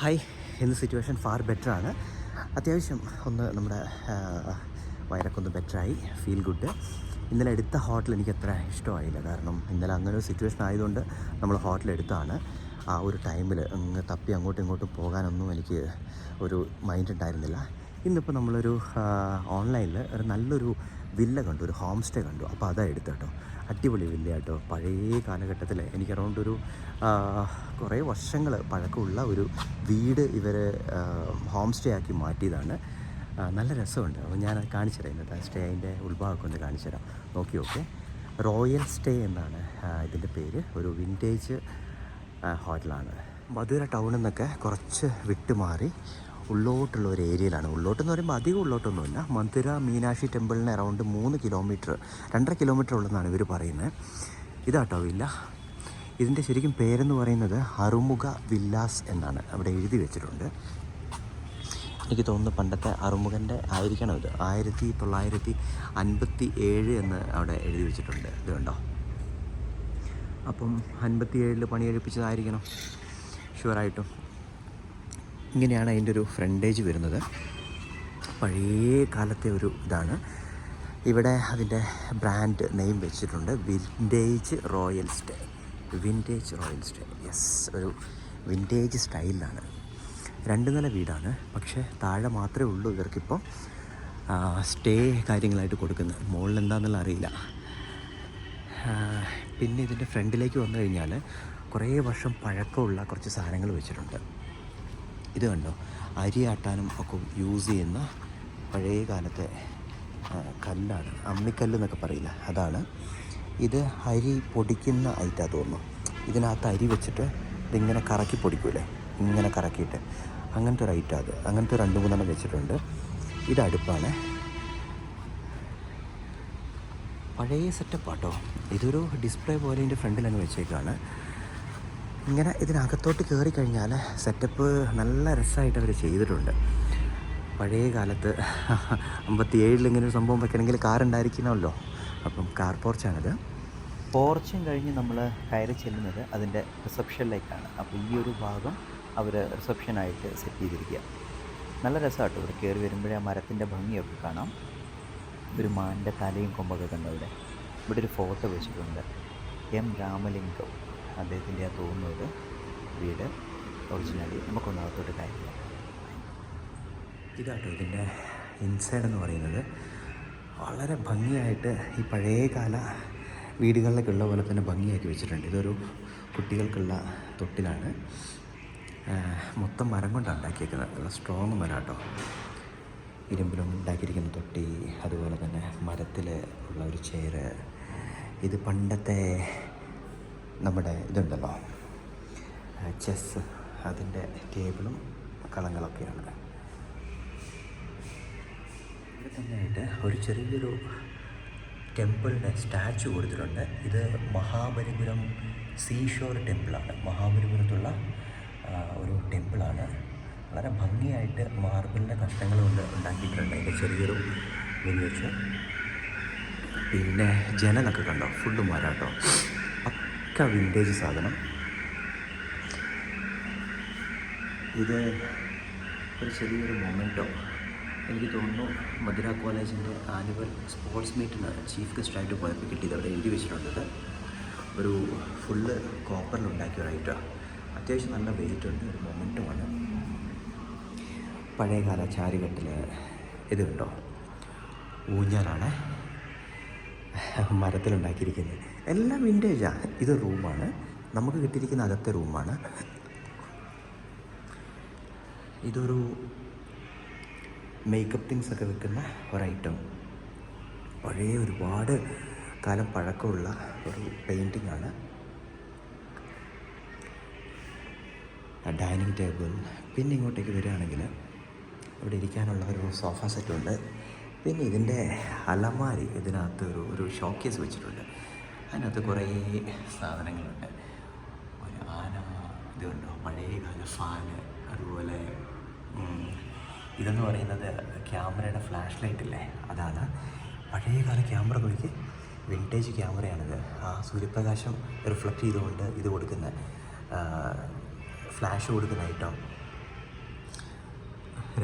Hi ഇന്ന് situation far better ആണ്. അത്യാവശ്യം ഒന്ന് നമ്മുടെ വയറൊക്കെ ഒന്ന് ബെറ്ററായി ഫീൽ ഗുഡ് ഇന്നലെ എടുത്ത ഹോട്ടൽ എനിക്ക് അത്ര ഇഷ്ടമായില്ല. കാരണം ഇന്നലെ അങ്ങനെ ഒരു സിറ്റുവേഷൻ ആയതുകൊണ്ട് നമ്മൾ ഹോട്ടൽ എടുത്താണ്. ആ ഒരു ടൈമിൽ അങ്ങ് തപ്പി അങ്ങോട്ടും ഇങ്ങോട്ടും പോകാനൊന്നും എനിക്ക് ഒരു മൈൻഡ് ഉണ്ടായിരുന്നില്ല. ഇന്നിപ്പോൾ നമ്മളൊരു ഓൺലൈനിൽ ഒരു നല്ലൊരു വില്ല കണ്ടു. ഒരു ഹോം സ്റ്റേ കണ്ടു. അപ്പോൾ അതാണ് എടുത്തു കേട്ടോ. അടിപൊളി വില്ല കേട്ടോ. പഴയ കാലഘട്ടത്തിൽ എനിക്ക് അറൗണ്ട് ഒരു കുറേ വർഷങ്ങൾ പഴക്കമുള്ള ഒരു വീട് ഇവർ ഹോം സ്റ്റേ ആക്കി മാറ്റിയതാണ്. നല്ല രസമുണ്ട്. അപ്പോൾ ഞാൻ കാണിച്ചു തരാം ഇന്നത്തെ സ്റ്റേ അതിന്റെ ഉത്ഭാഗമൊക്കെ ഒന്ന് കാണിച്ചു തരാം. നോക്കി ഓക്കെ റോയൽ സ്റ്റേ എന്നാണ് ഇതിന്റെ പേര്. ഒരു വിന്റേജ് ഹോട്ടലാണ് മധുര ടൗണിൽ നിന്നൊക്കെ കുറച്ച് വിട്ടുമാറി. ഉള്ളോട്ടുള്ള ഒരു ഏരിയയിലാണ്. ഉള്ളോട്ടെന്ന് പറയുമ്പോൾ അധികം ഉള്ളോട്ടൊന്നുമില്ല. മധുര മീനാക്ഷി ടെമ്പിളിന് അറൗണ്ട് മൂന്ന് കിലോമീറ്റർ രണ്ടര കിലോമീറ്റർ ഉള്ളതെന്നാണ് ഇവർ പറയുന്നത് ഇതാട്ടോ വില്ല. ഇതിന്റെ ശരിക്കും പേരെന്ന് പറയുന്നത് അറുമുഖ വില്ലാസ് എന്നാണ് അവിടെ എഴുതി വെച്ചിട്ടുണ്ട്. എനിക്ക് തോന്നുന്നു പണ്ടത്തെ അറുമുഖന്റെ ആയിരിക്കണം ഇത്. ആയിരത്തി തൊള്ളായിരത്തി അൻപത്തി ഏഴ് എന്ന് അവിടെ എഴുതി വെച്ചിട്ടുണ്ട്. ഇത് കണ്ടോ? അപ്പം അൻപത്തി ഏഴിൽ പണിയെഴുപ്പിച്ചതായിരിക്കണം ഷുവറായിട്ടും ഇങ്ങനെയാണ് അതിന്റെ ഒരു ഫ്രണ്ടേജ് വരുന്നത്. പഴയ കാലത്തെ ഒരു ഇതാണ്. ഇവിടെ അതിന്റെ ബ്രാൻഡ് നെയിം വെച്ചിട്ടുണ്ട്. Vintage royal stay vintage royal stay yes ഒരു വിന്റേജ് സ്റ്റൈലിലാണ്. രണ്ട് നില വീടാണ്. പക്ഷേ താഴെ മാത്രമേ ഉള്ളൂ ഇവർക്കിപ്പം സ്റ്റേ കാര്യങ്ങളായിട്ട് കൊടുക്കുന്നത് മുകളിൽ എന്താണെന്നുള്ള അറിയില്ല. പിന്നെ ഇതിന്റെ ഫ്രണ്ടിലേക്ക് വന്നു കഴിഞ്ഞാൽ കുറേ വർഷം പഴക്കമുള്ള കുറച്ച് സാധനങ്ങൾ വെച്ചിട്ടുണ്ട്. ഇത് കണ്ടോ? അരി ആട്ടാനും ഒക്കെ യൂസ് ചെയ്യുന്ന പഴയ കാലത്തെ കല്ലാണ്. അമ്മിക്കല്ല് എന്നൊക്കെ പറയില്ല? അതാണ്. ഇത് അരി പൊടിക്കുന്ന ഐറ്റാ തോന്നുന്നു. ഇതിനകത്ത് അരി വെച്ചിട്ട് ഇതിങ്ങനെ കറക്കി പൊടിക്കൂലേ? ഇങ്ങനെ കറക്കിയിട്ട്. അങ്ങനത്തെ ഒരു ഐറ്റാ അത്. അങ്ങനത്തെ രണ്ട് മൂന്നെണ്ണം വെച്ചിട്ടുണ്ട്. ഇത് അടുപ്പാണ്. പഴയ സെറ്റപ്പ് ആട്ടോ ഇതൊരു ഡിസ്പ്ലേ പോലെ ഇതിന്റെ ഫ്രണ്ടിൽ അങ്ങ് വെച്ചേക്കാണ്. ഇങ്ങനെ ഇതിനകത്തോട്ട് കയറി കഴിഞ്ഞാൽ സെറ്റപ്പ് നല്ല രസമായിട്ട് അവർ ചെയ്തിട്ടുണ്ട്. പഴയ കാലത്ത് അമ്പത്തി ഏഴിൽ ഇങ്ങനെ ഒരു സംഭവം വെക്കണമെങ്കിൽ കാർ ഉണ്ടായിരിക്കണമല്ലോ അപ്പം കാർ പോർച്ചാണിത് പോർച്ചും കഴിഞ്ഞ് നമ്മൾ കയറി ചെല്ലുന്നത് അതിന്റെ റിസപ്ഷനിലേക്കാണ് അപ്പോൾ ഈ ഒരു ഭാഗം അവർ റിസപ്ഷനായിട്ട് സെറ്റ് ചെയ്തിരിക്കുക. നല്ല രസമാട്ടോ ഇവിടെ കയറി വരുമ്പോഴേ ആ മരത്തിന്റെ ഭംഗിയൊക്കെ കാണാം. ഒരു മാന്റെ തലയും കൊമ്പൊക്കെ കണ്ടു ഇവിടെ? ഇവിടെ ഒരു ഫോട്ടോ വെച്ചിട്ടുണ്ട്. എം രാമലിംഗം. അദ്ദേഹത്തിന്റെ ആ തോന്നുന്നത് വീട് ഒറിജിനലി നമുക്കൊന്നകത്തോട്ട് കാര്യമില്ല ഇതാട്ടോ ഇതിന്റെ ഇൻസൈഡ് എന്ന് പറയുന്നത്. വളരെ ഭംഗിയായിട്ട് ഈ പഴയ കാല വീടുകളിലൊക്കെ ഉള്ള പോലെ തന്നെ ഭംഗിയാക്കി വെച്ചിട്ടുണ്ട്. ഇതൊരു കുട്ടികൾക്കുള്ള തൊട്ടിലാണ്. മൊത്തം മരം കൊണ്ടാണ് ഉണ്ടാക്കിയേക്കുന്നത്. നല്ല സ്ട്രോങ് മരം കേട്ടോ ഇരുമ്പിലും ഉണ്ടാക്കിയിരിക്കുന്ന തൊട്ടി അതുപോലെ തന്നെ മരത്തിൽ ഉള്ള ഒരു ചെയറ് ഇത് പണ്ടത്തെ നമ്മുടെ ഇതുണ്ടല്ലോ. ചെസ് അതിന്റെ ടേബിളും കളങ്ങളൊക്കെയാണ്. ഇവിടെ തന്നെയായിട്ട് ഒരു ചെറിയൊരു ടെമ്പിളിന്റെ സ്റ്റാച്ചു കൊടുത്തിട്ടുണ്ട്. ഇത് മഹാബലിപുരം സീഷോർ ടെമ്പിളാണ് മഹാബലിപുരത്തുള്ള ഒരു ടെമ്പിളാണ് വളരെ ഭംഗിയായിട്ട് മാർബിളിന്റെ കഷ്ണങ്ങൾ കൊണ്ട് ഉണ്ടാക്കിയിട്ടുണ്ട്. അതിന്റെ ചെറിയൊരു മിനിയേച്ചർ പിന്നെ ജനനൊക്കെ കണ്ടോ? ഫുഡ് മരാട്ടോ. പക്ക വിന്റേജ് സാധനം. ഇത് ഒരു ചെറിയൊരു മൊമെന്റോ എനിക്ക് തോന്നുന്നു മധുര കോളേജിന്റെ ആനുവൽ സ്പോർട്സ് മീറ്റിന് ചീഫ് ഗസ്റ്റായിട്ട് പോയപ്പോൾ കിട്ടിയത് അവിടെ എഴുതി വെച്ചിട്ടുണ്ടത് ഒരു ഫുള്ള് കോപ്പറിലുണ്ടാക്കിയ ഒരു ഐറ്റം അത്യാവശ്യം നല്ല വെയിറ്റ് ഉണ്ട് ഒരു മൊമെന്റുമാണ് പഴയകാല ചാരുകെട്ടിൽ ഇത് കണ്ടോ? ഊഞ്ഞാലാണ്. മരത്തിലുണ്ടാക്കിയിരിക്കുന്നത്. എല്ലാം വിന്റേജാണ് ഇത് റൂമാണ്. നമുക്ക് കിട്ടിയിരിക്കുന്ന അകത്തെ റൂമാണ്. ഇതൊരു മേക്കപ്പ് തിങ്സ് ഒക്കെ വെക്കുന്ന ഒരു ഐറ്റം പഴയ ഒരുപാട് കാലം പഴക്കമുള്ള ഒരു പെയിന്റിംഗ് ആണ്. ഡൈനിങ് ടേബിൾ പിന്നെ ഇങ്ങോട്ടേക്ക് വരികയാണെങ്കിൽ ഇവിടെ ഇരിക്കാനുള്ള ഒരു സോഫ സെറ്റുണ്ട് പിന്നെ ഇതിന്റെ അലമാരി ഇതിനകത്ത് ഒരു ഒരു ഷോക്കേസ് വെച്ചിട്ടുണ്ട്. അതിനകത്ത് കുറേ സാധനങ്ങളുണ്ട്. ഒരു ആന ഇതുണ്ടോ? പഴയകാല ഫാന് അതുപോലെ ഇതെന്ന് പറയുന്നത് ക്യാമറയുടെ ഫ്ലാഷ് ലൈറ്റ് ഇല്ലേ? അതാണ്. പഴയകാല ക്യാമറകൾക്ക് വിന്റേജ് ക്യാമറയാണിത്. ആ സൂര്യപ്രകാശം റിഫ്ലക്റ്റ് ചെയ്തുകൊണ്ട് ഇത് കൊടുക്കുന്ന ഫ്ലാഷ് കൊടുക്കുന്ന ഐറ്റം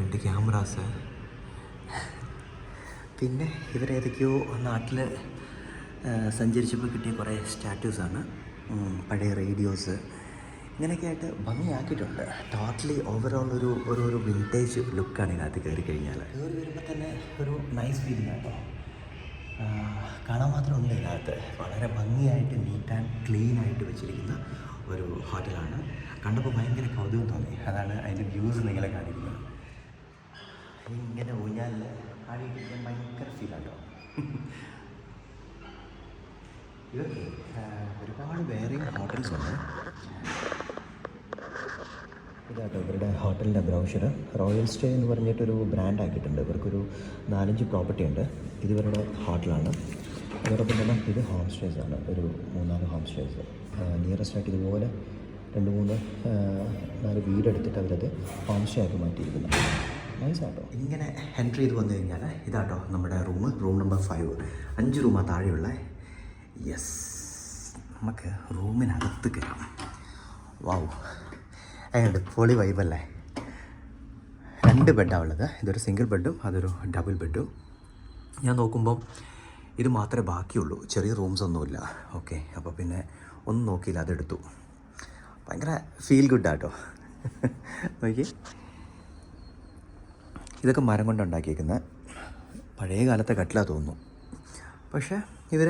രണ്ട് ക്യാമറാസ്. പിന്നെ ഇവരേതൊക്കെയോ നാട്ടിൽ സഞ്ചരിച്ചപ്പോൾ കിട്ടിയ കുറേ സ്റ്റാറ്റൂസാണ് പഴയ റേഡിയോസ് ഇങ്ങനെയൊക്കെ ആയിട്ട് ഭംഗിയാക്കിയിട്ടുണ്ട്. ടോട്ടലി ഓവറോൾ ഒരു ഒരു ഒരു വിന്റേജ് ലുക്കാണ് ഇതിനകത്ത് കയറി കഴിഞ്ഞാൽ. കയറി വരുമ്പോൾ തന്നെ ഒരു നൈസ് ഫീലിംഗ് ആട്ടോ കാണാൻ കാണാൻ മാത്രമുണ്ട് ഇതിനകത്ത്. വളരെ ഭംഗിയായിട്ട് നീറ്റ് ആൻഡ് ക്ലീൻ ആയിട്ട് വെച്ചിരിക്കുന്ന ഒരു ഹോട്ടലാണ് കണ്ടപ്പോൾ ഭയങ്കര കൗതുകം തോന്നി. അതാണ് അതിന്റെ വ്യൂസ് നിങ്ങളെ കാണിക്കുന്നത്. ഇങ്ങനെ ഊഞ്ഞാലിൽ ആടിയിരിക്കാൻ ഭയങ്കര ഫീലാട്ടോ ഇതൊക്കെ ഒരുപാട് വേറെയും ഹോട്ടൽസ് ഉണ്ട് ഇതാട്ടോ ഇവരുടെ ഹോട്ടലിന്റെ ബ്രൗഷർ റോയൽ സ്റ്റേ എന്ന് പറഞ്ഞിട്ടൊരു ബ്രാൻഡ് ആക്കിയിട്ടുണ്ട്. ഇവർക്കൊരു നാലഞ്ച് പ്രോപ്പർട്ടി ഉണ്ട്. ഇത് ഇവരുടെ ഹോട്ടലാണ് അതോടൊപ്പം തന്നെ ഇത് ഹോം സ്റ്റേസ് ആണ്. ഒരു മൂന്നാൽ ഹോം സ്റ്റേസ് നിയറസ്റ്റ് ആയിട്ട് ഇതുപോലെ രണ്ട് മൂന്ന് നാല് വീടെടുത്തിട്ട് അവരത് ഹോം സ്റ്റേ ആക്കി മാറ്റിയിരിക്കുന്നു. നൈസ് ആട്ടോ ഇങ്ങനെ എൻട്രി ചെയ്ത് വന്നു കഴിഞ്ഞാൽ ഇതാട്ടോ നമ്മുടെ റൂം റൂം നമ്പർ ഫൈവ് അഞ്ച് റൂമാണ് താഴെയുള്ള യെസ് നമുക്ക് റൂമിനകത്ത് കയറാം വാവ് എങ്ങനെയുണ്ട് പൊളി വൈബല്ലേ രണ്ട് ബെഡാണ് ഉള്ളത്. ഇതൊരു സിംഗിൾ ബെഡും അതൊരു ഡബിൾ ബെഡും ഞാൻ നോക്കുമ്പം ഇത് മാത്രമേ ബാക്കിയുള്ളൂ. ചെറിയ റൂംസ് ഒന്നുമില്ല. ഓക്കെ അപ്പോൾ പിന്നെ ഒന്നും നോക്കിയില്ല അതെടുത്തു. ഭയങ്കര ഫീൽ ഗുഡ് ഗുഡാട്ടോ നോക്കി ഇതൊക്കെ മരം കൊണ്ടുണ്ടാക്കിയിരിക്കുന്ന പഴയ കാലത്തെ കട്ടില തോന്നുന്നു. പക്ഷേ ഇവർ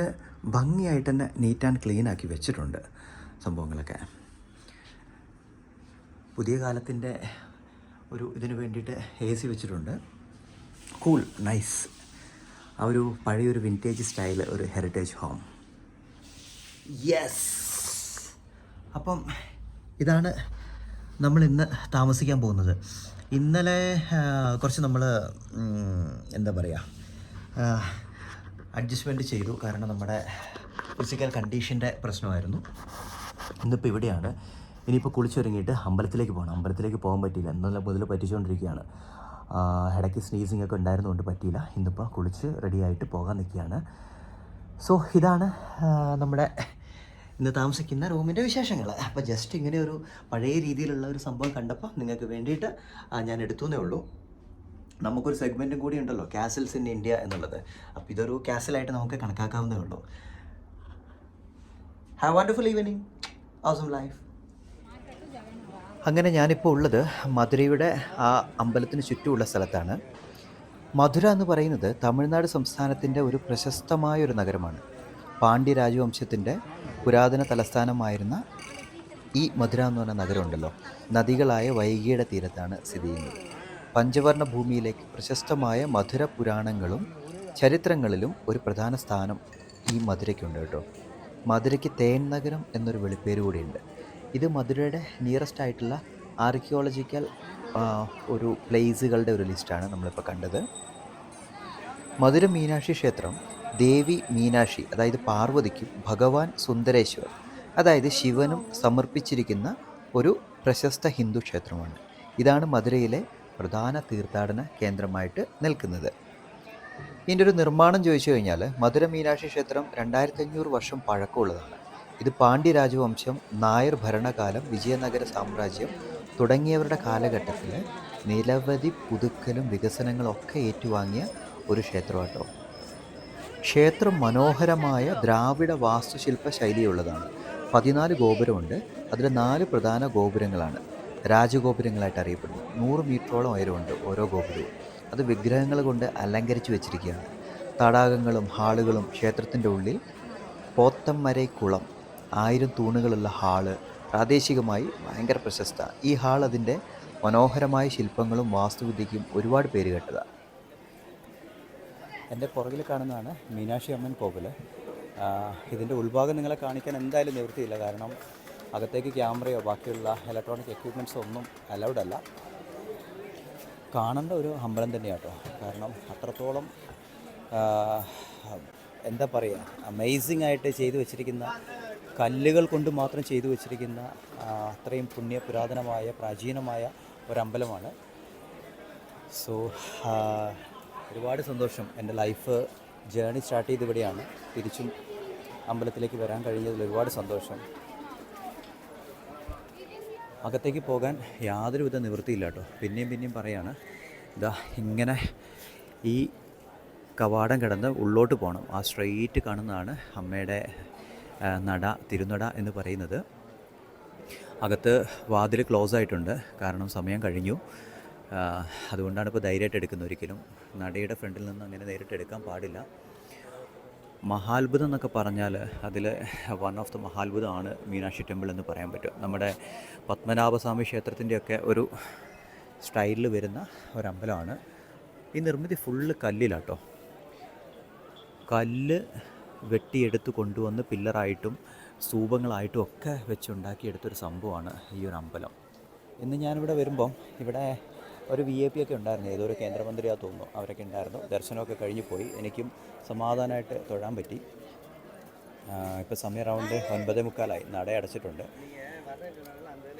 ഭംഗിയായിട്ട് തന്നെ നീറ്റ് ആൻഡ് ക്ലീൻ ആക്കി വെച്ചിട്ടുണ്ട് സംഭവങ്ങളൊക്കെ. പുതിയ കാലത്തിന്റെ ഒരു ഇതിന് വേണ്ടിയിട്ട് എ സി വെച്ചിട്ടുണ്ട്. കൂൾ നൈസ് ആ ഒരു പഴയൊരു വിന്റേജ് സ്റ്റൈൽ ഒരു ഹെറിറ്റേജ് ഹോം യെസ് അപ്പം ഇതാണ് നമ്മൾ ഇന്ന് താമസിക്കാൻ പോകുന്നത്. ഇന്നലെ കുറച്ച് നമ്മൾ എന്താ പറയുക അഡ്ജസ്റ്റ്മെന്റ് ചെയ്തു. കാരണം നമ്മുടെ ഫിസിക്കൽ കണ്ടീഷന്റെ പ്രശ്നമായിരുന്നു. ഇന്നിപ്പോൾ ഇവിടെയാണ്. ഇനിയിപ്പോൾ കുളിച്ചൊരുങ്ങിയിട്ട് അമ്പലത്തിലേക്ക് പോകണം അമ്പലത്തിലേക്ക് പോകാൻ പറ്റിയില്ല. എന്നല്ല മുതൽ പറ്റിച്ചുകൊണ്ടിരിക്കുകയാണ് ഇടയ്ക്ക് സ്നീസിങ് ഒക്കെ ഉണ്ടായിരുന്നുകൊണ്ട് പറ്റിയില്ല. ഇന്നിപ്പോൾ കുളിച്ച് റെഡിയായിട്ട് പോകാൻ നിൽക്കുകയാണ്. സോ ഇതാണ് നമ്മുടെ ഇന്ന് താമസിക്കുന്ന റൂമിന്റെ വിശേഷങ്ങൾ. അപ്പോൾ ജസ്റ്റ് ഇങ്ങനെ ഒരു പഴയ രീതിയിലുള്ള ഒരു സംഭവം കണ്ടപ്പോൾ നിങ്ങൾക്ക് വേണ്ടിയിട്ട് ഞാൻ എടുത്തുവെന്നേ ഉള്ളൂ. നമുക്കൊരു സെഗ്മെന്റും കൂടി ഉണ്ടല്ലോ കാസിൽസ് ഇൻ ഇന്ത്യ എന്നുള്ളത്. അപ്പോൾ ഇതൊരു കാസിലായിട്ട് നമുക്ക് കണക്കാക്കാവുന്നേ ഉള്ളൂ. Have wonderful evening awesome life അങ്ങനെ ഞാനിപ്പോൾ ഉള്ളത് മധുരയുടെ ആ അമ്പലത്തിന് ചുറ്റുമുള്ള സ്ഥലത്താണ്. മധുര എന്ന് പറയുന്നത് തമിഴ്നാട് സംസ്ഥാനത്തിന്റെ ഒരു പ്രശസ്തമായ ഒരു നഗരമാണ്. പാണ്ഡ്യ രാജവംശത്തിന്റെ പുരാതന തലസ്ഥാനമായിരുന്ന ഈ മധുര എന്ന് പറഞ്ഞ നഗരമുണ്ടല്ലോ. നദികളായ വൈകിയുടെ തീരത്താണ് സ്ഥിതി ചെയ്യുന്നത്. പഞ്ചവർണ ഭൂമിയിലേക്ക് പ്രശസ്തമായ മധുര പുരാണങ്ങളും ചരിത്രങ്ങളിലും ഒരു പ്രധാന സ്ഥാനം ഈ മധുരയ്ക്കുണ്ട് കേട്ടോ. മധുരയ്ക്ക് തേൻ നഗരം എന്നൊരു വെളിപ്പേര് കൂടിയുണ്ട്. ഇത് മധുരയുടെ നിയറസ്റ്റ് ആയിട്ടുള്ള ആർക്കിയോളജിക്കൽ ഒരു പ്ലേസുകളുടെ ഒരു ലിസ്റ്റാണ് നമ്മളിപ്പോൾ കണ്ടത്. മധുര മീനാക്ഷി ക്ഷേത്രം ദേവി മീനാക്ഷി അതായത് പാർവതിക്കും ഭഗവാൻ സുന്ദരേശ്വർ അതായത് ശിവനും സമർപ്പിച്ചിരിക്കുന്ന ഒരു പ്രശസ്ത ഹിന്ദു ക്ഷേത്രമാണ്. ഇതാണ് മധുരയിലെ പ്രധാന തീർത്ഥാടന കേന്ദ്രമായിട്ട് നിൽക്കുന്നത്. ഇതിന്റെ ഒരു നിർമ്മാണം ചോദിച്ചു കഴിഞ്ഞാൽ മധുര മീനാക്ഷി ക്ഷേത്രം രണ്ടായിരത്തി അഞ്ഞൂറ് വർഷം പഴക്കമുള്ളതാണ്. ഇത് പാണ്ഡ്യരാജവംശം നായർ ഭരണകാലം വിജയനഗര സാമ്രാജ്യം തുടങ്ങിയവരുടെ കാലഘട്ടത്തിൽ നിരവധി പുതുക്കലും വികസനങ്ങളൊക്കെ ഏറ്റുവാങ്ങിയ ഒരു ക്ഷേത്രമാട്ടോ. ക്ഷേത്രം മനോഹരമായ ദ്രാവിഡ വാസ്തുശില്പ ശൈലിയുള്ളതാണ്. പതിനാല് ഗോപുരമുണ്ട്. അതിൽ നാല് പ്രധാന ഗോപുരങ്ങളാണ്. രാജഗോപുരങ്ങളായിട്ട് അറിയപ്പെടുന്നു. നൂറ് മീറ്ററോളം ഉയരമുണ്ട് ഓരോ ഗോപുരവും. അത് വിഗ്രഹങ്ങൾ കൊണ്ട് അലങ്കരിച്ചു വെച്ചിരിക്കുകയാണ്. തടാകങ്ങളും ഹാളുകളും ക്ഷേത്രത്തിന്റെ ഉള്ളിൽ പോത്തമ്മരൈ കുളം ആയിരം തൂണുകളുള്ള ഹാൾ പ്രാദേശികമായി ഭയങ്കര പ്രശസ്ത. ഈ ഹാൾ അതിന്റെ മനോഹരമായ ശില്പങ്ങളും വാസ്തുവിദ്യയ്ക്കും ഒരുപാട് പേര് കേട്ടതാണ് എന്റെ പുറകിൽ കാണുന്നതാണ് മീനാക്ഷി അമ്മൻ കോവിൽ ഇതിന്റെ ഉൾഭാഗം നിങ്ങളെ കാണിക്കാൻ എന്തായാലും നിവൃത്തിയില്ല. കാരണം അകത്തേക്ക് ക്യാമറയോ ബാക്കിയുള്ള ഇലക്ട്രോണിക് എക്യുപ്മെന്റ്സോ ഒന്നും അലൗഡ് അല്ല. കാണേണ്ട ഒരു അമ്പലം തന്നെയാണ് കേട്ടോ കാരണം അത്രത്തോളം എന്താ പറയുക അമേസിംഗ് ആയിട്ട് ചെയ്തു വച്ചിരിക്കുന്ന കല്ലുകൾ കൊണ്ട് മാത്രം ചെയ്തു വച്ചിരിക്കുന്ന അത്രയും പുണ്യ പുരാതനമായ പ്രാചീനമായ ഒരമ്പലമാണ്. സോ ഒരുപാട് സന്തോഷം. എന്റെ ലൈഫ് ജേണി സ്റ്റാർട്ട് ചെയ്ത് ഇവിടെയാണ്. തിരിച്ചും അമ്പലത്തിലേക്ക് വരാൻ കഴിഞ്ഞതിൽ ഒരുപാട് സന്തോഷം. അകത്തേക്ക് പോകാൻ യാതൊരുവിധ നിവൃത്തിയില്ല കേട്ടോ. പിന്നെയും പിന്നെയും പറയാണ് ഇതാ ഇങ്ങനെ ഈ കവാടം കിടന്ന് ഉള്ളോട്ട് പോകണം ആ സ്ട്രെയിറ്റ് കാണുന്നതാണ് അമ്മയുടെ നട തിരുനട എന്ന് പറയുന്നത്. അകത്ത് വാതിൽ ക്ലോസ് ആയിട്ടുണ്ട്. കാരണം സമയം കഴിഞ്ഞു. അതുകൊണ്ടാണ് ഇപ്പോൾ ധൈര്യമായിട്ട് എടുക്കുന്നത് ഒരിക്കലും. നടയുടെ ഫ്രണ്ടിൽ നിന്ന് അങ്ങനെ നേരിട്ട് എടുക്കാൻ പാടില്ല. മഹാത്ഭുതം എന്നൊക്കെ പറഞ്ഞാൽ അതിൽ വൺ ഓഫ് ദ മഹാത്ഭുതമാണ് മീനാക്ഷി ടെമ്പിൾ എന്ന് പറയാൻ പറ്റും നമ്മുടെ പത്മനാഭസ്വാമി ക്ഷേത്രത്തിന്റെയൊക്കെ ഒരു സ്റ്റൈലിൽ വരുന്ന ഒരമ്പലമാണ്. ഈ നിർമ്മിതി ഫുള്ള് കല്ലിലാട്ടോ. കല്ല് വെട്ടിയെടുത്ത് കൊണ്ടുവന്ന് പില്ലറായിട്ടും സ്തൂപങ്ങളായിട്ടും ഒക്കെ വെച്ചുണ്ടാക്കിയെടുത്തൊരു സംഭവമാണ് ഈ ഒരു അമ്പലം. ഇന്ന് ഞാനിവിടെ വരുമ്പം ഇവിടെ ഒരു വി ഐ പി ഒക്കെ ഉണ്ടായിരുന്നു. ഏതൊരു കേന്ദ്രമന്ത്രിയാ തോന്നുന്നു അവരൊക്കെ ഉണ്ടായിരുന്നു. ദർശനമൊക്കെ കഴിഞ്ഞു പോയി. എനിക്കും സമാധാനമായിട്ട് തൊഴാൻ പറ്റി. ഇപ്പോൾ സമയം റൗണ്ട് ഒൻപതേ മുക്കാലായി. നട അടച്ചിട്ടുണ്ട്.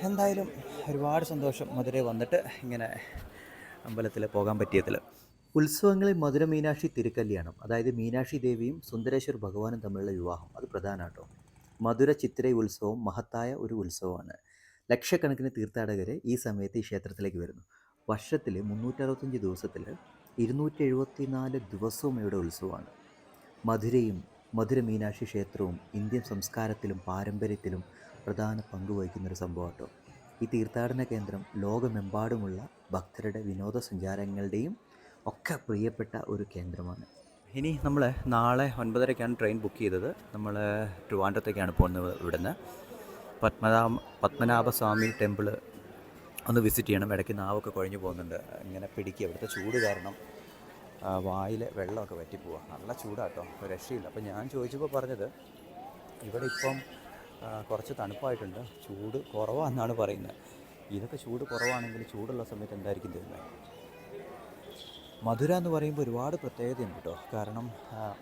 എന്തായാലും ഒരുപാട് സന്തോഷം മധുരയിൽ വന്നിട്ട് ഇങ്ങനെ അമ്പലത്തിൽ പോകാൻ പറ്റിയതിൽ. ഉത്സവങ്ങളിൽ മധുര മീനാക്ഷി തിരുക്കല്യാണം അതായത് മീനാക്ഷി ദേവിയും സുന്ദരേശ്വർ ഭഗവാനും തമ്മിലുള്ള വിവാഹം അത് പ്രധാനമാട്ടോ മധുര ചിത്തിര ഉത്സവം മഹത്തായ ഒരു ഉത്സവമാണ്. ലക്ഷക്കണക്കിന് തീർത്ഥാടകരെ ഈ സമയത്ത് ഈ ക്ഷേത്രത്തിലേക്ക് വരുന്നു. വർഷത്തിൽ മുന്നൂറ്ററുപത്തഞ്ച് ദിവസത്തിൽ ഇരുന്നൂറ്റി എഴുപത്തി നാല് ദിവസവും ഇവിടെ ഉത്സവമാണ്. മധുരയും മധുര മീനാക്ഷി ക്ഷേത്രവും ഇന്ത്യൻ സംസ്കാരത്തിലും പാരമ്പര്യത്തിലും പ്രധാന പങ്ക് വഹിക്കുന്നൊരു സംഭവമാട്ടോ. ഈ തീർത്ഥാടന കേന്ദ്രം ലോകമെമ്പാടുമുള്ള ഭക്തരുടെ വിനോദസഞ്ചാരങ്ങളുടെയും ഒക്കെ പ്രിയപ്പെട്ട ഒരു കേന്ദ്രമാണ്. ഇനി നമ്മൾ നാളെ ഒൻപതരയ്ക്കാണ് ട്രെയിൻ ബുക്ക് ചെയ്തത്. നമ്മൾ ട്രിവാൻഡ്രത്തേക്കാണ് പോകുന്നത് ഇവിടുന്ന്. പത്മനാഭ പത്മനാഭസ്വാമി ടെമ്പിൾ ഒന്ന് വിസിറ്റ് ചെയ്യണം. ഇടയ്ക്ക് നാവൊക്കെ കുഴഞ്ഞു പോകുന്നുണ്ട്. ഇങ്ങനെ പിടിക്കുക ഇവിടുത്തെ ചൂട് കാരണം വായിൽ വെള്ളമൊക്കെ വറ്റിപ്പോവുക നല്ല ചൂടാട്ടോ രക്ഷയില്ല. അപ്പോൾ ഞാൻ ചോദിച്ചപ്പോൾ പറഞ്ഞത് ഇവിടെ ഇപ്പം കുറച്ച് തണുപ്പായിട്ടുണ്ട്. ചൂട് കുറവാണെന്നാണ് പറയുന്നത്. ഇതൊക്കെ ചൂട് കുറവാണെങ്കിൽ ചൂടുള്ള സമയത്ത് എന്തായിരിക്കും തരുന്നത് മധുര എന്ന് പറയുമ്പോൾ ഒരുപാട് പ്രത്യേകതയുണ്ട് കേട്ടോ കാരണം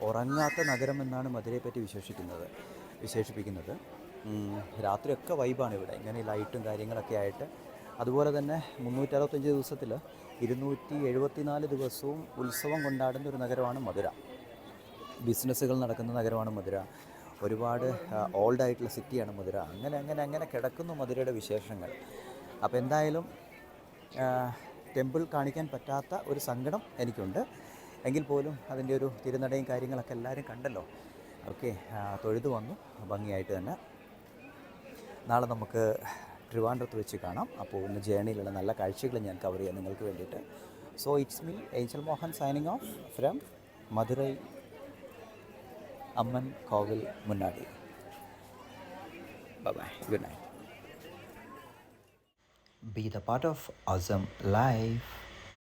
ഉറങ്ങാത്ത നഗരം എന്നാണ് മധുരയെ പറ്റി വിശേഷിക്കുന്നത് വിശേഷിപ്പിക്കുന്നത് രാത്രിയൊക്കെ വൈബാണ് ഇവിടെ. ഇങ്ങനെ ലൈറ്റും കാര്യങ്ങളൊക്കെ ആയിട്ട് അതുപോലെ തന്നെ മുന്നൂറ്ററുപത്തഞ്ച് ദിവസത്തിൽ ഇരുന്നൂറ്റി എഴുപത്തിനാല് ദിവസവും ഉത്സവം കൊണ്ടാടുന്ന ഒരു നഗരമാണ് മധുര. ബിസിനസ്സുകൾ നടക്കുന്ന നഗരമാണ് മധുര. ഒരുപാട് ഓൾഡ് ആയിട്ടുള്ള സിറ്റിയാണ് മധുര. അങ്ങനെ അങ്ങനെ അങ്ങനെ കിടക്കുന്നു മധുരയുടെ വിശേഷങ്ങൾ. അപ്പോൾ എന്തായാലും ടെമ്പിൾ കാണിക്കാൻ പറ്റാത്ത ഒരു സങ്കടം എനിക്കുണ്ട്. എങ്കിൽ പോലും അതിന്റെ ഒരു തിരുനടയും കാര്യങ്ങളൊക്കെ എല്ലാവരും കണ്ടല്ലോ. ഓക്കെ തൊഴുതു വന്നു. ഭംഗിയായിട്ട് തന്നെ. നാളെ നമുക്ക് ട്രിവാൻഡ്രത്ത് വെച്ച് കാണാം. അപ്പോൾ ഇന്ന് ജേണിയിലുള്ള നല്ല കാഴ്ചകൾ ഞാൻ കവർ ചെയ്യാം നിങ്ങൾക്ക് വേണ്ടിയിട്ട്. So it's me Angel Mohan signing off from Madurai Amman Kovil മുന്നാടി bye good night be the part of awesome life.